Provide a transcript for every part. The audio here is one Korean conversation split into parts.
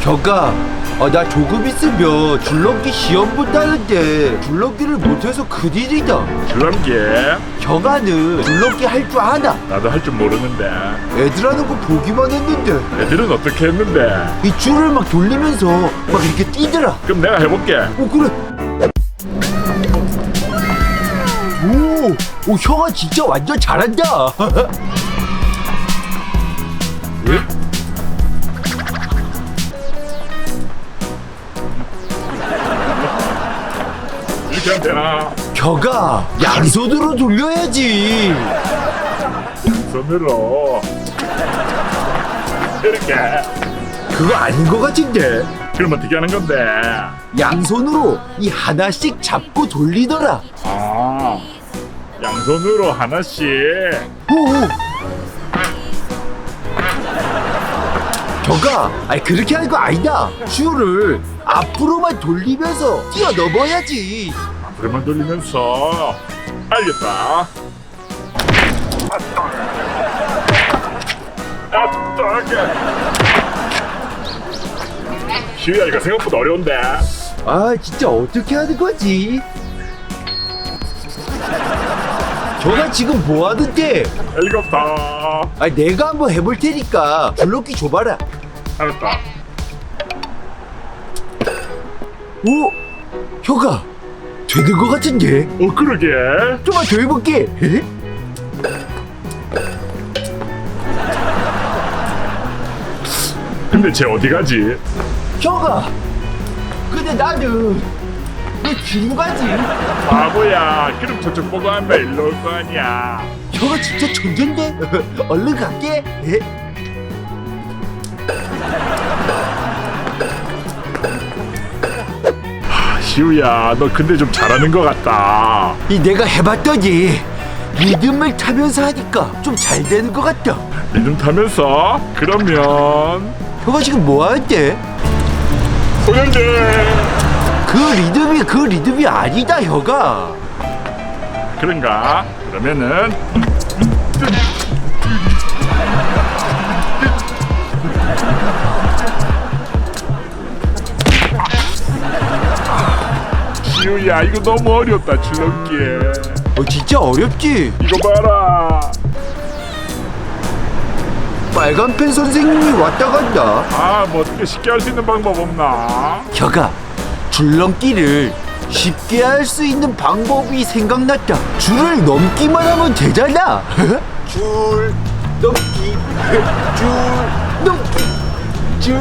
혀가 아, 나 조금 있으면 줄넘기 시험 본다는데 줄넘기를 못해서 큰일이다. 줄넘기? 혀가는 줄넘기 할 줄 아나? 나도 할 줄 모르는데. 애들 하는 거 보기만 했는데. 애들은 어떻게 했는데? 이 줄을 막 돌리면서 막 이렇게 뛰더라. 그럼 내가 해볼게. 오 그래. 오, 오 형아 진짜 완전 잘한다 이렇게 하면 되나? 혀가 양손으로 돌려야지. 손으로. 이렇게. 그거 아닌 것 같은데. 그럼 어떻게 하는 건데? 양손으로 이 하나씩 잡고 돌리더라. 아 양손으로 하나씩. 오 혀가 아니 그렇게 하는 거 아니다 줄을 앞으로만 돌리면서 뛰어 넘어야지. 앞으로만 돌리면서. 알겠다. 아따게. 시우야 이거 생각보다 어려운데. 아 진짜 어떻게 하는 거지? 저가 지금 뭐 하는데? 헬리콥터 아 내가 한번 해볼 테니까 줄넘기 줘봐라. 알았다 오, 혀가 되는 것 같은데? 어 그러게 좀만 더 해볼게. 에? 근데 쟤 어디 가지? 혀가. 근데 나는 왜 뒤로 가지? 바보야 그럼 저쪽 보고 하면 일로 올 거 아니야 혀가 진짜 천재인데? 얼른 갈게. 에? 시우야 너 근데 좀 잘하는 것 같다 이 내가 해봤더니 리듬을 타면서 하니까 좀 잘 되는 것 같다. 리듬 타면서 그러면 혀가 지금 뭐 하는데? 소년제 그 리듬이 그 리듬이 아니다 혀가 그런가? 그러면은 시우야 이거 너무 어렵다 줄넘기. 어 진짜 어렵지? 이거 봐라. 빨간 펜 선생님이 왔다 간다. 아뭐 어떻게 쉽게 할 수 있는 방법 없나? 혀가 줄넘기를 쉽게 할 수 있는 방법이 생각났다. 줄을 넘기만 하면 되잖아. 줄 넘기. 줄 넘기. 줄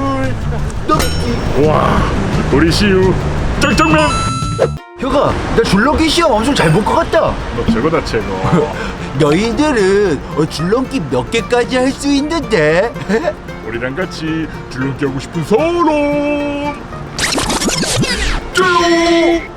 넘기. 와 우리 시우 짱짱맨 혁아, 나 줄넘기 시험 엄청 잘 볼 것 같다. 너 최고다 최고. 너희들은 어, 줄넘기 몇 개까지 할 수 있는데? 우리랑 같이 줄넘기 하고 싶은 사람. 쭈.